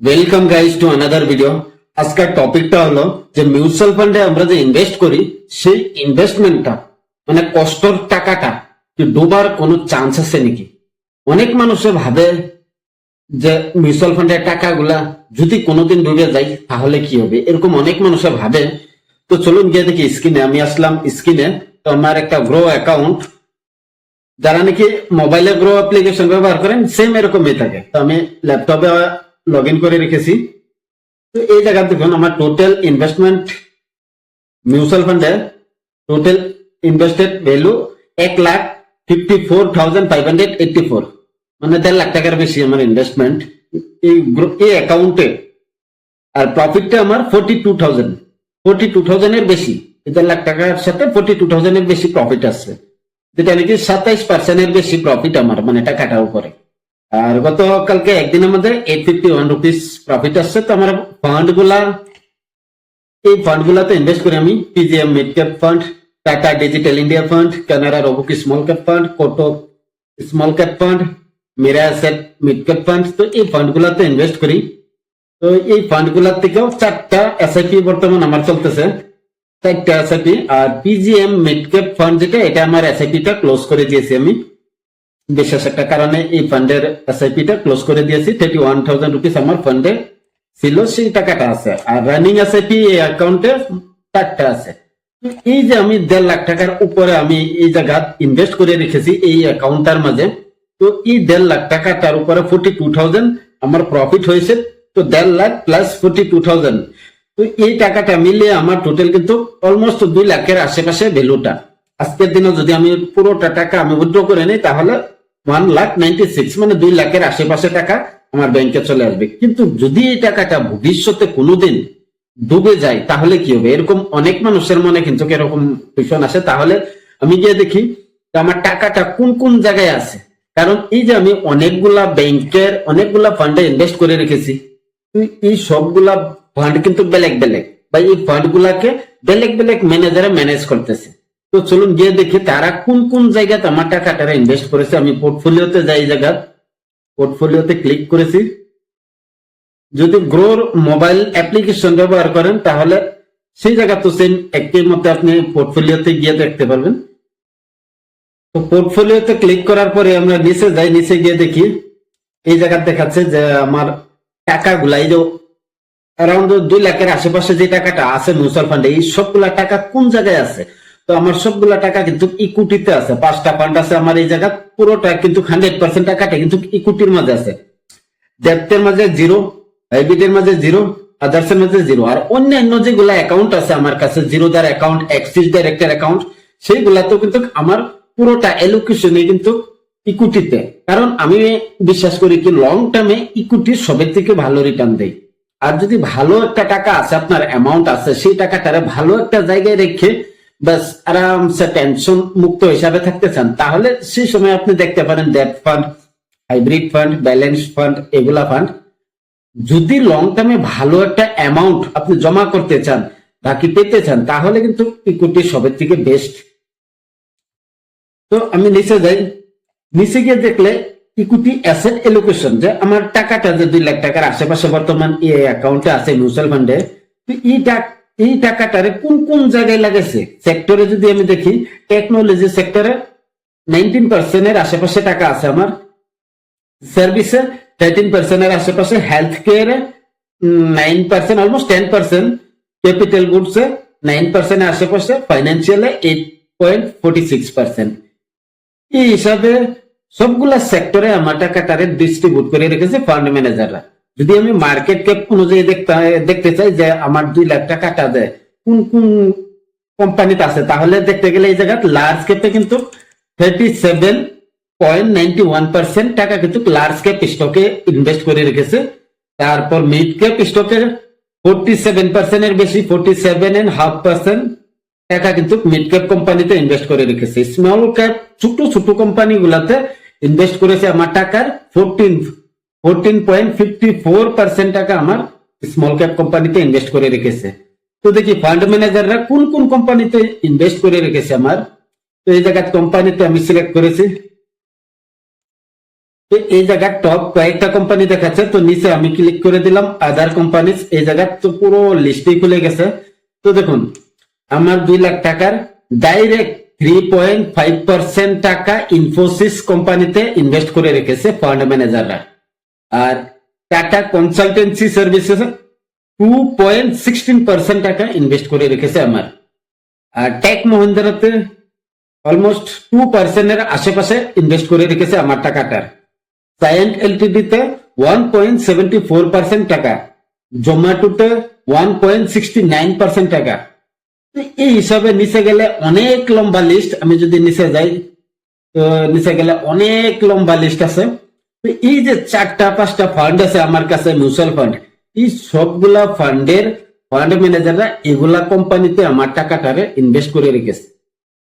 Welcome guys to another video আজকের টপিকটা হলো যে মিউচুয়াল ফান্ডে আমরা যে ইনভেস্ট করি, সেই ইনভেস্টমেন্টটা মানে কষ্টর টাকাটা ডোবার কোনো চান্স আছে নাকি? অনেক মানুষে ভাবে যে মিউচুয়াল ফান্ডের টাকাগুলা যদি কোনোদিন ডুবে যায়, তাহলে কি হবে? এরকম অনেক মানুষে ভাবে। তো চলুন গিয়ে দেখি স্ক্রিনে আমি আসলাম স্ক্রিনে তো আমার একটা গ্রো অ্যাকাউন্ট যারা নাকি মোবাইলে গ্রো অ্যাপ্লিকেশন ব্যবহার করেন সেম এরকমই থাকে। তো আমি ল্যাপটপে লগ করে রেখেছি। তো এই জায়গা দেখুন, আমার টোটাল ইনভেস্টমেন্ট মিউচুয়াল ফান্ডে টোটাল ইনভেস্টেড ভ্যালু এক lakh fifty four thousand five hundred eighty four মানে দেড় লাখ টাকার বেশি আমার ইনভেস্টমেন্ট এই গ্রু- এই অ্যাকাউন্টে আর প্রফিটটা আমার forty two thousand forty two থাউজেন্ডের বেশি দেড় লাখ টাকার সাথে ফোর্টি টু থাউজেন্ডের বেশি প্রফিট আসছে। যেটা নাকি সাতাইশ পার্সেন্টের বেশি প্রফিট আমার মানে টাকাটার উপরে। আর গতকালকে একদিনের মধ্যে eight fifty one rupees profit আসছে। তো আমার ফান্ডগুলা, এই ফান্ড গুলাতে ইনভেস্ট করি আমি। PGIM mid cap fund Tata digital India fund Canara Robeco small cap fund Kotak small cap fund Mirae asset mid cap fund তো এই ফান্ড গুলাতে ইনভেস্ট করি। তো এই ফান্ডগুলার থেকেও চারটা এসআইপি বর্তমান আমার চলতেছে। চারটা এসআইপি আর পিজিএম মিড ক্যাপ ফান্ড যেটা, এটা আমার এসআইপি টা ক্লোজ করে দিয়েছি আমি। বিশেষ একটা কারণে এই ফান্ডের এসআইপি টা ক্লোজ করে দিয়েছি। থার্টি ওয়ান থাউজেন্ড রুপিস আমার ফান্ডে ছিল, সেই টাকাটা আছে। আর রানিং এসআইপি এই অ্যাকাউন্টে চারটা আছে। এই যে আমি দেড় লাখ টাকার উপরে আমি এই জায়গা ইনভেস্ট করে রেখেছি এই অ্যাকাউন্টটার মাঝে, তো এই দেড় লাখ টাকাটার উপরে ফোর্টি টু থাউজেন্ড আমার প্রফিট হয়েছে, তো দেড় lakh plus forty two thousand তো এই টাকাটা মিলিয়ে আমার টোটাল কিন্তু অলমোস্ট দুই লাখের আশেপাশে ভ্যালুটা আজকের দিনে যদি আমি পুরোটা টাকা আমি উইথড্র করে নিই, তাহলে ওয়ান লাখ নাইনটি সিক্স মানে দুই লাখের আশেপাশে টাকা আমার ব্যাংকে চলে আসবে। কিন্তু যদি এই টাকাটা ভবিষ্যতে কোনোদিন ডুবে যায়, তাহলে কি হবে? এরকম অনেক মানুষের মনে কিন্তু এরকম ভীষণ আসে। তাহলে আমি গিয়ে দেখি আমার টাকাটা কোন কোন জায়গায় আছে? কারণ এই যে আমি অনেকগুলা ব্যাংকের অনেকগুলা ফান্ডে ইনভেস্ট করে রেখেছি। এই সবগুলা ফান্ড কিন্তু বেলেগ বেলেগ বা এই ফান্ড গুলাকে বেলেগ বেলেগ ম্যানেজারে ম্যানেজ করতেছে। তো চলুন গিয়ে দেখি তারা কোন কোন জায়গাতে আমার টাকাটা ইনভেস্ট করেছে। আমি পোর্টফোলিওতে যাই জায়গা। পোর্টফোলিওতে ক্লিক করেছি। যদি গ্রোর মোবাইল অ্যাপ্লিকেশন ব্যবহার করেন, তাহলে সেই জায়গা তো সেম একটির মধ্যে আপনি পোর্টফোলিওতে গিয়ে দেখতে পারবেন। তো পোর্টফোলিওতে ক্লিক করার পরে আমরা নিচে যাই, নিচে গিয়ে দেখি। এই জায়গা দেখাচ্ছে যে আমার টাকাগুলা, এই যে অ্যারাউন্ড দুই লাখের আশেপাশে যে টাকাটা আছে মিউচুয়াল ফান্ডে এই সবগুলা টাকা কোন জায়গায় আছে? তো আমার সবগুলা টাকা কিন্তু ইকুইটিতে আছে। পাঁচটা ফান্ড আছে আমার এই জায়গা পুরোটা কিন্তু হান্ড্রেড পার্সেন্ট টাকাটা কিন্তু ইকুইটির মাঝে আছে। ডেপ্থের মাঝে জিরো হাইব্রিডের মাঝে জিরো মাঝে জিরো আর অন্যান্য যেগুলা অ্যাকাউন্ট আছে আমার কাছে অ্যাকাউন্ট ডাইরেক্টের অ্যাকাউন্ট সেইগুলাতেও কিন্তু আমার পুরোটা এলোকেশনে কিন্তু ইকুইটিতে কারণ আমি বিশ্বাস করি কি লং টার্মে ইকুইটি সবের থেকে ভালো রিটার্ন দেয়। আর যদি ভালো একটা টাকা আছে, আপনার অ্যামাউন্ট আছে, সেই টাকাটারে ভালো একটা জায়গায় রেখে বাস আরামসে টেনশন মুক্ত হিসাবে থাকতে চান, তাহলে সেই সময় আপনি দেখতে পারেন debt fund hybrid fund balance fund এগুলা ফান্ড যদি লং টার্মে ভালো একটা অ্যামাউন্ট আপনি জমা করতে চান, বাকি পেতে চান, তাহলে কিন্তু ইকুইটি সবের থেকে বেস্ট তো আমি নিচে যাই, নিচে গিয়ে দেখলে ইকুইটি অ্যাসেট এলোকেশন যে আমার টাকাটা যে দুই লাখ টাকার আশেপাশে বর্তমান এই অ্যাকাউন্টে আছে মিউচুয়াল ফান্ডে তো এই এই টাকাটারে কোন কোন জায়গায় লাগাইছে সেক্টরে যদি আমি দেখি টেকনোলজি সেক্টরে নাইনটিন পার্সেন্টের আশেপাশে টাকা আছে আমার। সার্ভিসে থার্টিন পার্সেন্টের আশেপাশে হেলথ কেয়ারে nine percent almost ten percent capital গুডসে nine পার্সেন্টের আশেপাশে ফাইন্যান্সিয়ালে eight point forty six percent এই হিসাবে সবগুলা সেক্টরে আমার টাকাটারে ডিস্ট্রিবিউট করে রেখেছে ফান্ড ম্যানেজাররা যদি আমি মার্কেট ক্যাপ অনুযায়ী দেখতে দেখতে চাই যে আমার দুই লাখ টাকাটা দেয়, কোন কোন কোম্পানিতে আছে, তাহলে দেখতে গেলে এই জায়গায় লার্জ ক্যাপে কিন্তু thirty seven point ninety one percent টাকা কিন্তু লার্জ ক্যাপ স্টকে ইনভেস্ট করে রেখেছে। তারপর মিড ক্যাপ স্টকে ফোর্টি সেভেন পার্সেন্টের বেশি forty seven and half percent টাকা কিন্তু মিড ক্যাপ কোম্পানিতে ইনভেস্ট করে রেখেছে। স্মল ক্যাপ ছোট ছোট কোম্পানি গুলাতে ইনভেস্ট করেছে আমার টাকার fourteen fourteen point fifty four percent টাকা আমার স্মল ক্যাপ কোম্পানিতে ইনভেস্ট করে রেখেছে। তো দেখি ফান্ড ম্যানেজাররা কোন কোন কোম্পানিতে ইনভেস্ট করে রেখেছে আমার? তো এই জায়গায় কোম্পানিতে আমি সিলেক্ট করেছি। তো এই জায়গায় টপ কয়েকটা কোম্পানি দেখাচ্ছে, তো নিচে আমি ক্লিক করে দিলাম আদার কোম্পানি এই জায়গায় তো পুরো লিস্টই খুলে গেছে। তো দেখুন, আমার দুই লাখ টাকার direct three point five percent টাকা ইনফোসিস কোম্পানিতে ইনভেস্ট করে রেখেছে ফান্ড ম্যানেজাররা আর Tata consultancy services two point sixteen percent টাকা ইনভেস্ট করে রেখেছে আমার। আর টেক মহিন্দ্রাতে অলমোস্ট টু পার্সেন্টের আশেপাশে ইনভেস্ট করে রেখেছে আমার টাকাটার সায়েন্ট এলটিডি তে one point seventy four percent টাকা। জোম্যাটোতে one point sixty nine percent টাকা। এই হিসাবে নিচে গেলে অনেক লম্বা লিস্ট আমি যদি নিচে যাই, তো নিচে গেলে অনেক লম্বা লিস্ট আছে। এই যে চারটা, পাঁচটা ফান্ড আছে আমার কাছে মিউচুয়াল ফান্ড এই সবগুলা ফান্ডের ফান্ড ম্যানেজাররা এগুলা কোম্পানিতে আমার টাকাটারে ইনভেস্ট করে রেখেছে।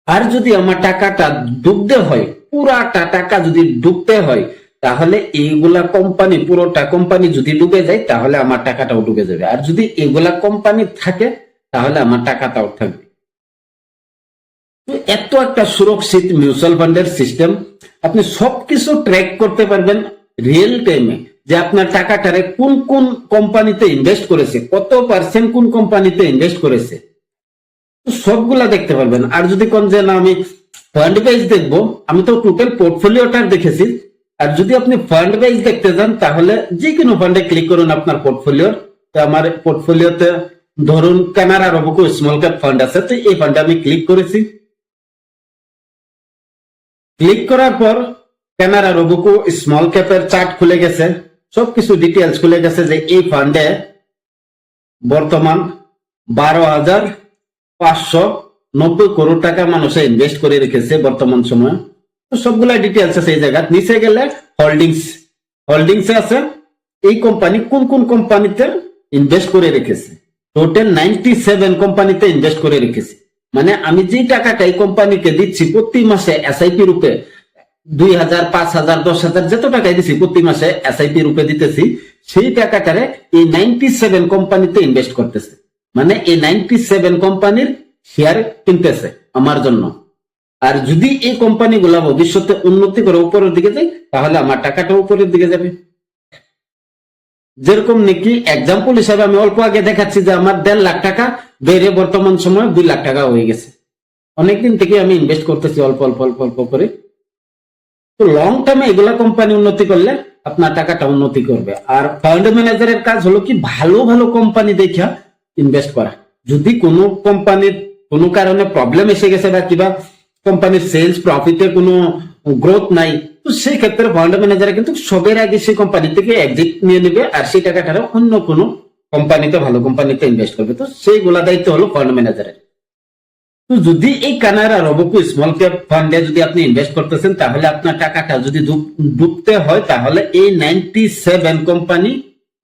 আর যদি আমার টাকাটা ডুবতে হয়, পুরাটা টাকা যদি ডুবতে হয়, তাহলে এইগুলা কোম্পানি পুরোটা কোম্পানি যদি ডুবে যায়, তাহলে আমার টাকাটাও ডুবে যাবে। আর যদি এগুলা কোম্পানি থাকে, তাহলে আমার টাকাটাও থাকবে। এত একটা সুরক্ষিত মিউচুয়াল ফান্ডের সিস্টেম আপনি সবকিছু ট্র্যাক করতে পারবেন রিয়েল টাইমে যে আপনার টাকাটারে কোন কোন কোম্পানিতে ইনভেস্ট করেছে, কত পার্সেন্ট কোন কোম্পানিতে ইনভেস্ট করেছে। সবগুলা দেখতে পারবেন। আর যদি কোন যে না আমি ফান্ড ওয়াইজ দেখব, আমি তো টোটাল পোর্টফোলিওটা দেখেছি। আর যদি আপনি ফান্ড ওয়াইজ দেখতে যান, তাহলে যে কোনো ফান্ডে ক্লিক করুন আপনার পোর্টফোলিও তো আমার পোর্টফোলিওতে ধরুন Canara Robeco small cap fund আছে, তো এই ফান্ডে আমি ক্লিক করেছি। ক্লিক করার পর কানাডা রবকো স্মল ক্যাপের চার্ট খুলে গেছে। সবকিছু ডিটেলস খুলে গেছে যে এই ফান্ডে বর্তমান বারো হাজার পাঁচশো নব্বই করোড় টাকা মানুষে ইনভেস্ট করে রেখেছে বর্তমান সময়ে। তো সবগুলা ডিটেলস আছে এই জায়গা নিচে গেলে হোল্ডিংস হোল্ডিংস আছে এই কোম্পানি কোন কোন কোম্পানিতে ইনভেস্ট করে রেখেছে। টোটাল নাইনটি সেভেন কোম্পানিতে ইনভেস্ট করে রেখেছে। মানে আমি যে টাকাটা এই কোম্পানিকে দিচ্ছি, প্রতি মাসে এসআইপি রূপে দুই হাজার, পাঁচ হাজার, দশ হাজার যত টাকাই দিচ্ছি প্রতি মাসে এসআইপি রূপে দিতেছি, সেই টাকাটারে এই নাইনটি সেভেন কোম্পানিতে ইনভেস্ট করতেছে। মানে এই নাইনটি সেভেন কোম্পানির শেয়ার কিনতেছে আমার জন্য। আর যদি এই কোম্পানিগুলা ভবিষ্যতে উন্নতি করে উপরের দিকে যায়, তাহলে আমার টাকাটা উপরের দিকে যাবে। যেরকম নাকি এক্সাম্পল হিসাবে আমি অল্প আগে দেখাচ্ছি যে আমার দেড় লাখ টাকা বেড়ে বর্তমান সময় দুই লাখ টাকা হয়ে গেছে। অনেকদিন থেকে আমি ইনভেস্ট করতেছি অল্প অল্প অল্প অল্প করে। তো লং টার্মে এগুলা কোম্পানি উন্নতি করলে আপনার টাকাটা উন্নতি করবে। আর ফান্ড ম্যানেজারের কাজ হলো কি ভালো ভালো কোম্পানি দেখা ইনভেস্ট করা। যদি কোনো কোম্পানির কোনো কারণে প্রবলেম এসে গেছে বা কিবা কোম্পানির সেলস প্রফিটে কোনো গ্রোথ নাই সেই ক্ষেত্রে ফান্ড ম্যানেজার কিন্তু সবের আগে সেই কোম্পানি থেকে এক্সিট নিয়ে নেবে আর সেই টাকাটা অন্য কোনো কোম্পানিতে ভালো কোম্পানিতে ইনভেস্ট করবে। তো সেইগুলা দায়িত্ব হলো ফান্ড ম্যানেজারের তো যদি এই কানাডা রবকু স্মল ক্যাপ ফান্ডে যদি আপনি ইনভেস্ট করতেছেন, তাহলে আপনার টাকাটা যদি ডুবতে হয়, তাহলে এই নাইনটি সেভেন কোম্পানি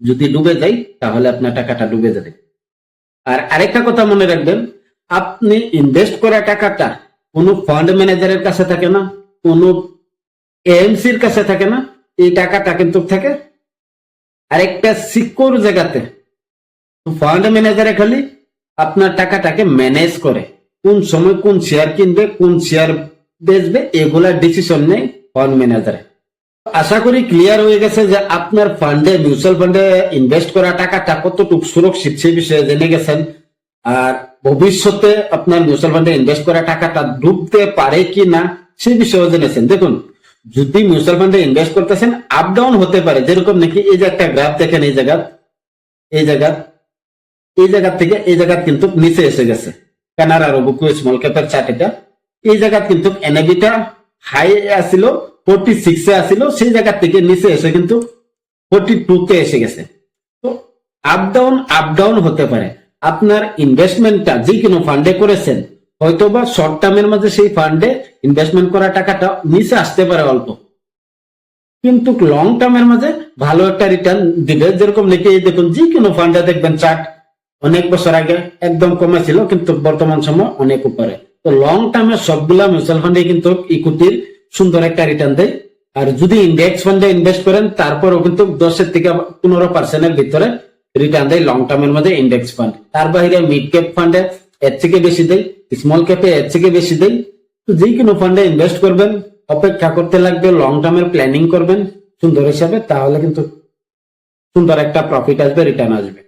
যদি ডুবে যায়, তাহলে আপনার টাকাটা ডুবে যাবে। আর আরেকটা কথা মনে রাখবেন, আপনি ইনভেস্ট করা টাকাটা কোনো ফান্ড ম্যানেজারের কাছে থাকে না, কোনো এএমসির কাছে থাকে না, এই টাকাটা কিন্তু থাকে আর একটা সিকিউর জায়গাতে। ফান্ড ম্যানেজারে খালি আপনার টাকাটাকে ম্যানেজ করে। কোন সময় কোন শেয়ার কিনবে, কোন শেয়ার বেচবে, এগুলা ডিসিশন নেই ফান্ড ম্যানেজারে আশা করি ক্লিয়ার হয়ে গেছে যে আপনার ফান্ডে মিউচুয়াল ফান্ডে ইনভেস্ট করা টাকাটা কতটুকু সুরক্ষিত সেই বিষয়ে জেনে গেছেন। আর ভবিষ্যতে আপনার মিউচুয়াল ফান্ডে ইনভেস্ট করা টাকাটা ডুবতে পারে কি না সেই বিষয়েও জেনেছেন। দেখুন যদি ফান্ডে ইনভেস্ট করতেছেন আপ ডাউন হতে পারে। যেরকম নাকি এই যে একটা গ্রাফ দেখেন, এই জায়গা এই জায়গা এই জায়গা থেকে এই জায়গা কিন্তু নিচে এসে গেছে। কানাডা রবুকু স্মল ক্যাপের চার্ট এটা। এই জায়গা কিন্তু এনএবিটা হাই আসিল ফোর্টি সিক্সে আসিল, সেই জায়গা থেকে নিচে এসে কিন্তু ফোর্টি টু তে এসে গেছে। তো আপ ডাউন আপ ডাউন হতে পারে। আপনার ইনভেস্টমেন্টটা যে কোনো ফান্ডে করেছেন হয়তোবা শর্ট টার্মের মাঝে সেই ফান্ডে ইনভেস্টমেন্ট করা টাকাটা নিচে আসতে পারে অল্প। কিন্তু লং টার্মের মাঝে ভালো একটা রিটার্ন দিবে, যেরকম নাকি দেখুন, যে কোনো ফান্ডে দেখবেন চার্ট অনেক বছর আগে একদম কমে ছিল, কিন্তু বর্তমান সময় অনেক উপরে। তো লং টার্মে সবগুলা মিউচুয়াল ফান্ডে কিন্তু ইকুইটির সুন্দর একটা রিটার্ন দেয়। আর যদি ইন্ডেক্স ফান্ডে ইনভেস্ট করেন, তারপরও কিন্তু দশের থেকে পনেরো পার্সেন্টের ভিতরে রিটার্ন দেয় লং টার্মের মধ্যে ইন্ডেক্স ফান্ড তার বাইরে মিড ক্যাপ ফান্ডে এর থেকে বেশি দেয় স্মল ক্যাপে এর থেকে বেশি দেয় তো যে কোনো ফান্ডে ইনভেস্ট করবেন, অপেক্ষা করতে লাগবে লং টার্মের প্ল্যানিং করবেন, সুন্দর হিসাবে, তাহলে কিন্তু সুন্দর একটা প্রফিট আসবে রিটার্ন আসবে।